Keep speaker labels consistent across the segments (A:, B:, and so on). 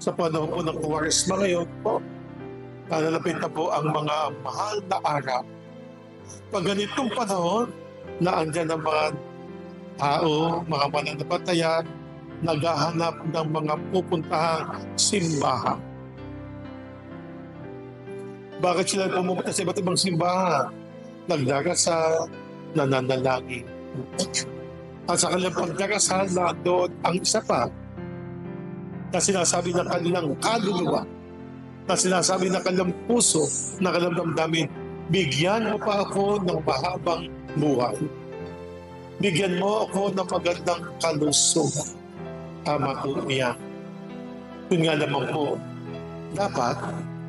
A: sa panahon po ng Kuwaresma ngayon po, nalalapit na po ang mga mahal na araw. Pag ganitong panahon, na andyan ang mga tao, mga mananampatayan, naghahanap ng mga pupuntahang simbahan. Bakit sila pumunta sa iba't ibang simbahan? Nagdarasal, nananalangin. At sa kanilang pagdarasal, doon ang isa pa, na sinasabi ng kanilang kaluluwa, na sinasabi ng kanilang puso, na kanilang damdamin, bigyan mo pa ako ng mahabang buhay. Bigyan mo ako ng magandang kalusugan. Tama po niya. Yun nga naman po, dapat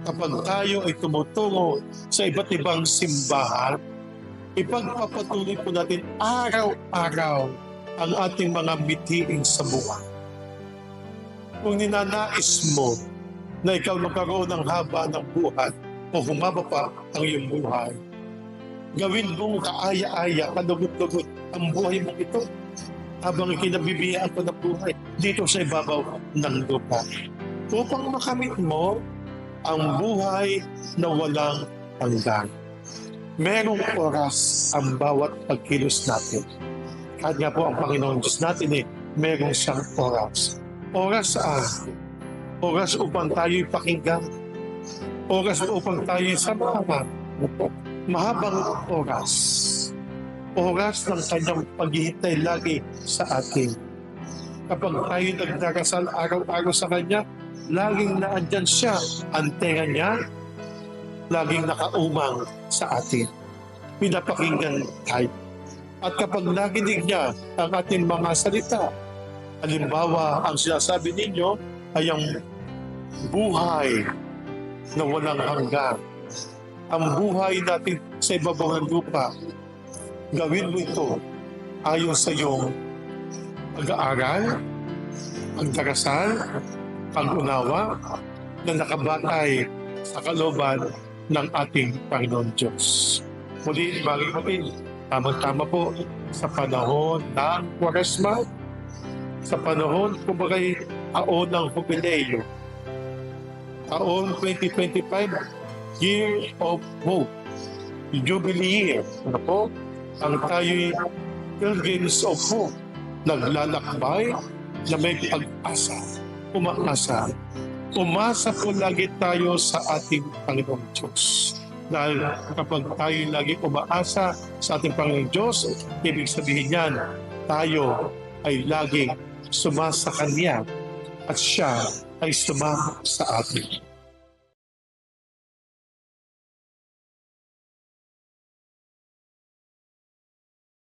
A: kapag tayo ay tumutungo sa iba't ibang simbahan, ipagpapatuloy po natin araw-araw ang ating mga mithiin sa buhay. Kung ninanais mo na ikaw magkaroon ng haba ng buhay o humaba pa ang iyong buhay, gawin mong kaaya-aya, kalugot-lugot ang buhay mong ito habang kinabibiyaan ko ng buhay dito sa ibabaw ng lupa. Upang makamit mo ang buhay na walang hanggan. Merong oras ang bawat pagkilos natin. Kahit nga po ang Panginoon Diyos natin eh, merong siyang oras. Oras saan? Oras upang tayo'y pakinggan. Oras upang tayo'y samahan. Mahabang oras. Oras ng kanyang paghihintay lagi sa atin. Kapag tayo nagdarasal araw-araw sa kanya, laging naandyan siya. Ang tenga niya, laging nakaumang sa atin. Pinapakinggan tayo. At kapag naginig niya ang ating mga salita, halimbawa, ang sinasabi ninyo ay ang buhay na walang hanggan. Ang buhay natin sa ibabaw ng lupa, gawin mo ito ayon sa iyong pag-aaral, pagdarasal, pag-unawa na nakabatay sa kalooban ng ating Panginoon Diyos. Muli, bagay kapil, tamang-tama po sa panahon ng Kwaresma, sa panahon, kumbagay, taon ng Jubileo, taon 2025, Year of Hope, Jubilee Year. Ano po? Ang tayo'y Pilgrims of Hope, naglalakbay na may pag-asa, umaasa. Umasa po lagi tayo sa ating Panginoong Diyos. Dahil kapag tayo lagi umaasa sa ating Panginoong Diyos, ibig sabihin niyan, tayo ay laging sumasa Kanya at siya ay sumama sa atin.